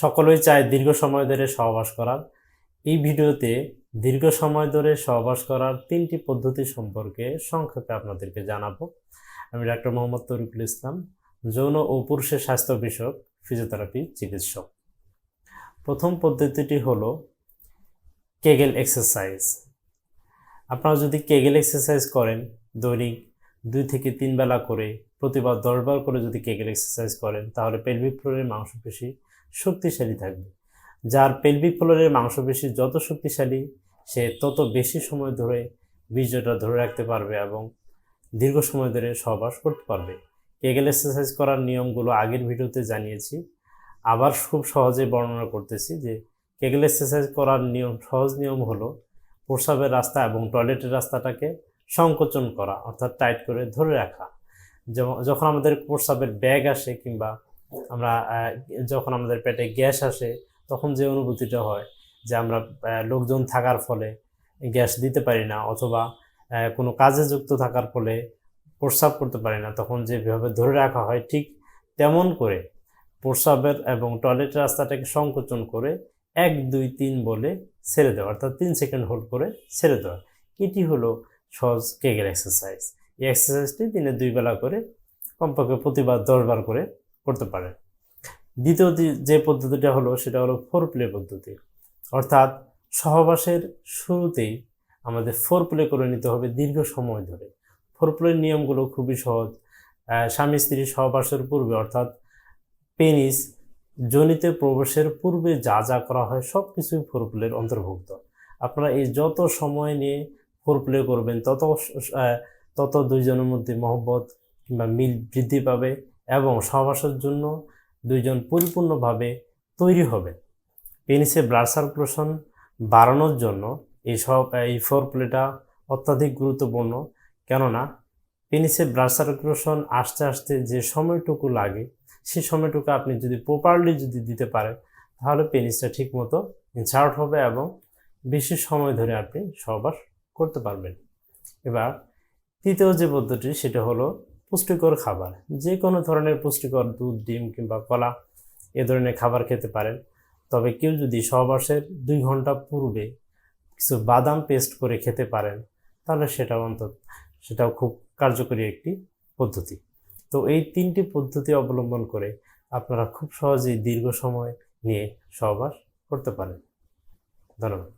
সকলেই চায় দীর্ঘ সময় ধরে সহবাস করার। এই ভিডিওতে দীর্ঘ সময় ধরে সহবাস করার তিনটি পদ্ধতি সম্পর্কে সংক্ষেপে আপনাদেরকে জানাব। আমি ডাক্তার মোহাম্মদ তরিকুল ইসলাম, যৌন ও পুরুষের স্বাস্থ্য বিষয়ক ফিজিওথেরাপি চিকিৎসক। প্রথম পদ্ধতিটি হলো কেগেল এক্সারসাইজ। আপনারা যদি কেগেল এক্সারসাইজ করেন দৈনিক দুই থেকে তিন বেলা করে, প্রতিবার দশবার করে যদি কেগেল এক্সারসাইজ করেন, তাহলে পেলভিক ফ্লোরের মাংসপেশি শক্তিশালী থাকবে। যার পেলভিক ফ্লোরের মাংসপেশি যত শক্তিশালী, সে তত বেশি সময় ধরে বীর্যটা ধরে রাখতে পারবে এবং দীর্ঘ সময় ধরে সহবাস করতে পারবে। কেগেল এক্সারসাইজ করার নিয়মগুলো আগের ভিডিওতে জানিয়েছি। আবার খুব সহজে বর্ণনা করতেছি যে, কেগেল এক্সারসাইজ করার নিয়ম, সহজ নিয়ম হলো প্রস্রাবের রাস্তা এবং টয়লেটের রাস্তাটাকে সংকোচন করা, অর্থাৎ টাইট করে ধরে রাখা। যখন আমাদের প্রস্রাবের ব্যাগ আসে কিংবা আমরা যখন আমাদের পেটে গ্যাস আসে, তখন যে অনুভূতিটা হয় যে আমরা লোকজন থাকার ফলে গ্যাস দিতে পারি না অথবা কোনো কাজে যুক্ত থাকার ফলে প্রস্রাব করতে পারি না, তখন যেভাবে ধরে রাখা হয় ঠিক তেমন করে প্রস্রাবের এবং টয়লেট রাস্তাটাকে সংকোচন করে এক, দুই, তিন বলে ছেড়ে দেওয়া, অর্থাৎ তিন সেকেন্ড হোল্ড করে ছেড়ে দেওয়া। এটি হলো সহজ কেগের এক্সারসাইজ এই এক্সারসাইজটি দিনে দুই বেলা করে কমপক্ষে প্রতিবার দশবার করে করতে পারেন দ্বিতীয় যে পদ্ধতিটা হলো সেটা হলো ফোর প্লে পদ্ধতি। অর্থাৎ সহবাসের শুরুতেই আমাদের ফোর প্লে করে নিতে হবে দীর্ঘ সময় ধরে। ফোর প্লের নিয়মগুলো খুবই সহজ। স্বামী স্ত্রী সহবাসের পূর্বে, অর্থাৎ পেনিস, জনিতে প্রবেশের পূর্বে যা যা করা হয় সব কিছুই ফোর প্লের অন্তর্ভুক্ত। আপনারা এই যত সময় নিয়ে ফোর প্লে করবেন, তত তত দুইজনের মধ্যে মহব্বত কিংবা মিল বৃদ্ধি পাবে। এবং সহবাসের জন্য দুইজন পরিপূর্ণভাবে তৈরি হবে। পেনিসে ব্লাড সার্কুলেশন বাড়ানোর জন্য এই সব, এই ফোর প্লেটা অত্যাধিক গুরুত্বপূর্ণ। কেননা পেনিসে ব্লাড সার্কুলেশন আসতে আসতে যে সময়টুকু লাগে সেই সময়টুকু আপনি যদি প্রপারলি যদি দিতে পারেন, তাহলে পেনিসটা ঠিকমতো ইনসার্ট হবে এবং বেশি সময় ধরে আপনি সহবাস করতে পারবেন। এবার তৃতীয় যে পদ্ধতি, সেটা হলো পুষ্টিকর খাবার, যে কোনো ধরনের পুষ্টিকর দুধ, ডিম কিংবা কলা এ ধরনের খাবার খেতে পারেন। তবে কেউ যদি সহবাসের দুই ঘণ্টা পূর্বে কিছু বাদাম পেস্ট করে খেতে পারেন, তাহলে সেটাও অন্তত, সেটাও খুব কার্যকরী একটি পদ্ধতি। তো এই তিনটি পদ্ধতি অবলম্বন করে আপনারা খুব সহজেই দীর্ঘ সময় নিয়ে সহবাস করতে পারেন। ধন্যবাদ।